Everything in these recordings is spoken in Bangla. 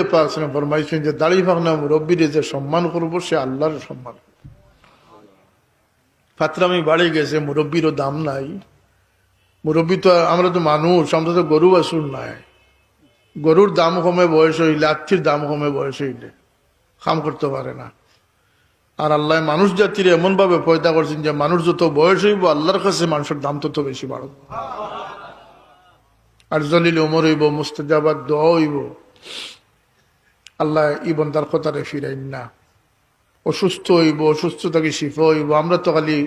পাশে ফরমাইছেন যে দাড়ি যে সম্মান করব, সে আল্লাহর সম্মান। বাড়ি গেছে দাম নাই। তো, আমরা তো মানুষ, আমরা তো গরু নাই। গরুর দাম কমে বয়স হইলে, আত্মীর দাম কমে বয়স হইলে কাম করতে পারে না। আর আল্লাহ মানুষ জাতির এমন ভাবে পয়দা করছেন যে মানুষ যত বয়স হইব, আল্লাহর কাছে মানুষের দাম তত বেশি বাড়ব। আর জলিল উমর হইব, মুস্তাজাবাদ দোয়া হইব। আল্লাহ ইবন বন্দার কথারে ফিরাইন না। অসুস্থ হইব অসুস্থ থেকে শিফা হইব, আমরা তো খালি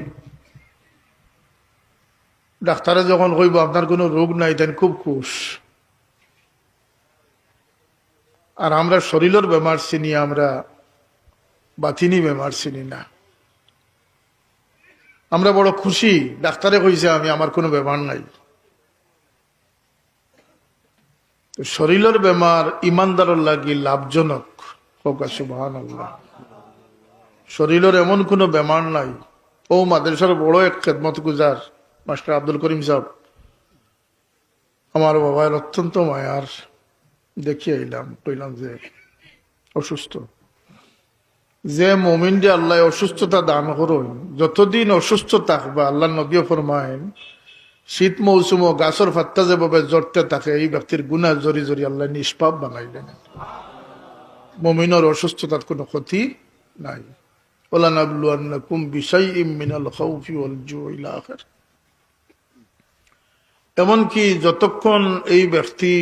ডাক্তারে যখন কইব আপনার কোনো রোগ নাই তেন খুব খুশ। আর আমরা শরীরের বেমার চিনি, আমরা বাতিনি বেমার চিনি না। আমরা বড় খুশি, ডাক্তারে কইছে আমি, আমার কোনো বেমার নাই। শরীরের বেমার ইমানদারের লাগি লাভজনক। সুবাহান শরীরের এমন কোনো বেমার নাই। ও মাদ্রাসার বড় এক খেদমত গুজার মাস্টার আব্দুল করিম সাহেব। আমার বাবার অত্যন্ত মায়ার। দেখিয়ে এলাম কইলাম যে অসুস্থ। যে মমিন যে আল্লাহ অসুস্থতা দান করুন, যতদিন অসুস্থ থাকবে আল্লাহ নবী ফরমাইন শীত মৌসুম ও গাছর ফাত্তা যেভাবে জড়তে থাকে, এই ব্যক্তির গুণা জরি জরি আল্লাহ নিষ্পাপ বানাইলেন। মমিনের অসুস্থতার কোনো ক্ষতি নাই। এমনকি যতক্ষণ এই ব্যক্তি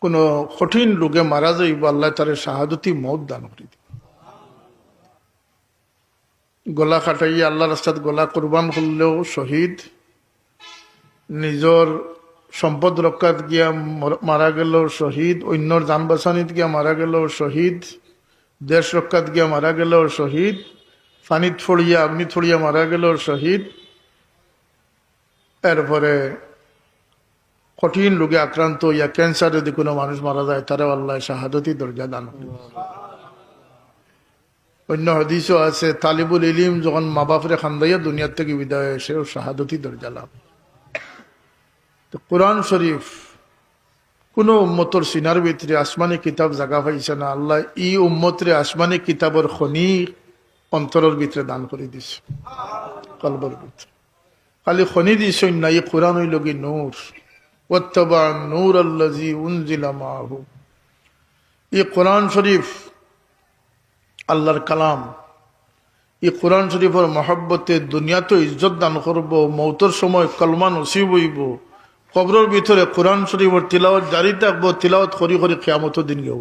কোনো কঠিন রোগে মারা যাইব, আল্লাহ তার শাহাদতি মত দান করে দিবে। গলা কাটাইয়া আল্লাহ রাস্তাত গলা কোরবান করলেও শহীদ নিজর সম্পদ রক্ষাত গিয়া মর- গেল শহীদ, অন্যর যান বাসানিত গিয়া মারা গেল শহীদ, দেশ রক্ষাত গিয়া মারা গেল শহীদ, পানিত ফড়িয়া আগ্নি ফড়িয়া মারা গেল শহীদ এরপরে কঠিন রোগে আক্রান্ত ইয়া ক্যান্সার যদি কোনো মানুষ মারা যায় তারাও আল্লাহ শাহাদতি দরজা দান। অন্য হদিসও আছে, তালিবুল ইলিম যখন মা বাপরে খান্দাইয়া দুনিয়ার থেকে বিদায় হয় সেও শাহাদতি দরজা লাভ তো কোরআন শরীফ, কোন উম্মতর সিনার ভিতরে আসমানি কিতাব জাগা পাইছে না, আল্লাহ ই উম্মতরে আসমানি কিতাবর খনি অন্তরের ভিতরে দান করে দিছে। কলবর ভিতরে। খালি খনি দিছ না ই কোরআন হইল কি নূর। ওয়াত্তাবা নূর আল্লাজি উনজিলা মাহু। এই কোরআন শরীফ আল্লাহর কালাম। এই কোরআন শরীফের মহব্বতে দুনিয়াতে ইজ্জত দান করব, মৌতর সময় কলমা নসিব হইব। কবরের ভিতরে কোরআন শরীফের তিলাওয়াত জারি থাকব তিলাওয়াত করি করি কেয়ামত দিন গেও